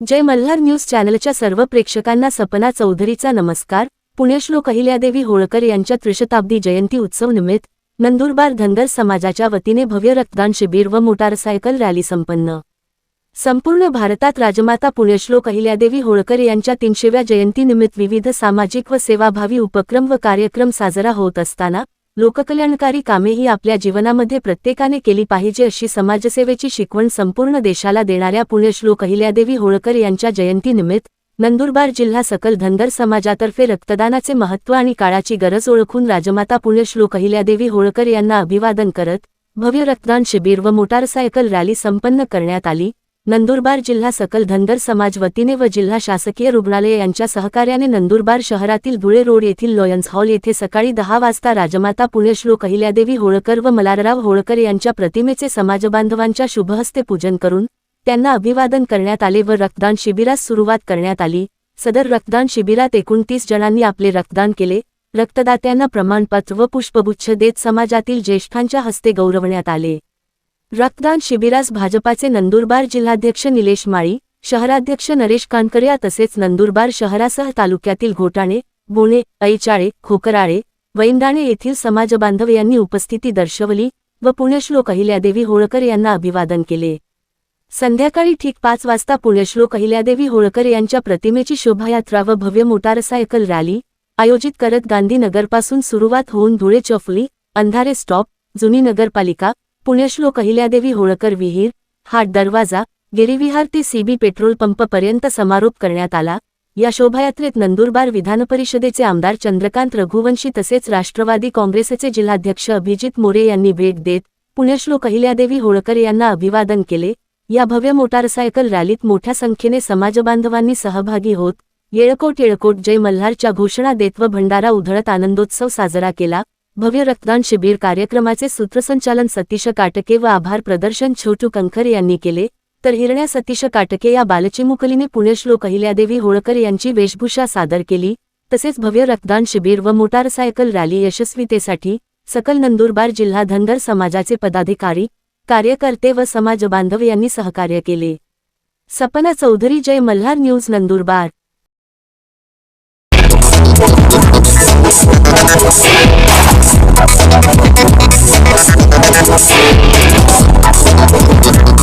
जय Malhar news चॅनलच्या सर्व प्रेक्षकांना सपना चौधरीचा नमस्कार. पुण्यश्लोक अहिल्यादेवी होळकर यांच्या त्रिशताब्दी जयंती उत्सव निमित्त नंदुरबार धनगर समाजाच्या वतीने भव्य रक्तदान शिबिर व मोटारसायकल रॅली संपन्न. संपूर्ण भारतात राजमाता पुण्यश्लोक अहिल्यादेवी होळकर यांच्या तीनशेव्या जयंतीनिमित्त विविध सामाजिक व सेवाभावी उपक्रम व कार्यक्रम साजरा होत असताना लोककल्याणकारी कामेही आपल्या जीवनामध्ये प्रत्येकाने केली पाहिजे अशी समाजसेवेची शिकवण संपूर्ण देशाला देणाऱ्या पुण्यश्लोक अहिल्यादेवी होळकर यांच्या जयंतीनिमित्त नंदुरबार जिल्हा सकल धनगर समाजातर्फे रक्तदानाचे महत्त्व आणि काळाची गरज ओळखून राजमाता पुण्यश्लोक अहिल्यादेवी होळकर यांना अभिवादन करत भव्य रक्तदान शिबिर व मोटारसायकल रॅली संपन्न करण्यात आली. नंदुरबार जिल्हा सकल धनगर समाज वतीने व जिल्हा शासकीय रुग्णालय यांच्या सहकार्याने नंदुरबार शहरातील धुळे रोड येथील लॉयन्स हॉल येथे सकाळी दहा वाजता राजमाता पुण्यश्लोक अहिल्यादेवी होळकर व मलारराव होळकर यांच्या प्रतिमेचे समाजबांधवांच्या शुभहस्ते पूजन करून त्यांना अभिवादन करण्यात आले व रक्तदान शिबिरास सुरुवात करण्यात आली. सदर रक्तदान शिबिरात एकोणतीस जणांनी आपले रक्तदान केले. रक्तदात्यांना प्रमाणपत्र व पुष्पगुच्छ देत समाजातील ज्येष्ठांच्या हस्ते गौरवण्यात आले. रक्तदान शिबिरास भाजपाचे नंदुरबार जिल्हाध्यक्ष निलेश माळी शहराध्यक्ष नरेश कानकर्या तसेच नंदुरबार शहरासह तालुक्यातील घोटाणे बोणे ऐचाळे खोकराळे वैंदाणे येथील समाजबांधव यांनी उपस्थिती दर्शवली व पुण्यश्लोक अहिल्यादेवी होळकर यांना अभिवादन केले. संध्याकाळी ठीक पाच वाजता पुण्यश्लोक अहिल्यादेवी होळकर यांच्या प्रतिमेची शोभायात्रा व भव्य मोटारसायकल रॅली आयोजित करत गांधीनगरपासून सुरुवात होऊन धुळे चफली अंधारे स्टॉप जुनी नगरपालिका पुण्यश्लोक अहिल्यादेवी होळकर विहीर हाट दरवाजा गिरिविहार ते सीबी पेट्रोल पंपपर्यंत समारोप करण्यात आला. या शोभायात्रेत नंदुरबार विधानपरिषदेचे आमदार चंद्रकांत रघुवंशी तसेच राष्ट्रवादी काँग्रेसचे जिल्हाध्यक्ष अभिजित मोरे यांनी भेट देत पुण्यश्लोक अहिल्यादेवी होळकर यांना अभिवादन केले. या भव्य मोटारसायकल रॅलीत मोठ्या संख्येने समाजबांधवांनी सहभागी होत येळकोट येळकोट जय मल्हारच्या घोषणा देत व भंडारा उधळत आनंदोत्सव साजरा केला. भव्य रक्तदान शिबिर कार्यक्रमाचे सूत्रसंचालन सतीश काटके व आभार प्रदर्शन छोटू कंखर यांनी केले. तर हिरण्या सतीश काटके या बालचिमुकलीने पुण्यश्लोक अहिल्यादेवी होळकर यांची वेशभूषा सादर केली. तसेच भव्य रक्तदान शिबिर व मोटारसायकल रॅली यशस्वीतेसाठी सकल नंदुरबार जिल्हा धनगर समाजाचे पदाधिकारी कार्यकर्ते व समाजबांधव यांनी सहकार्य केले. Sapna Chaudhary Jai Malhar news Nandurbar. Let's go.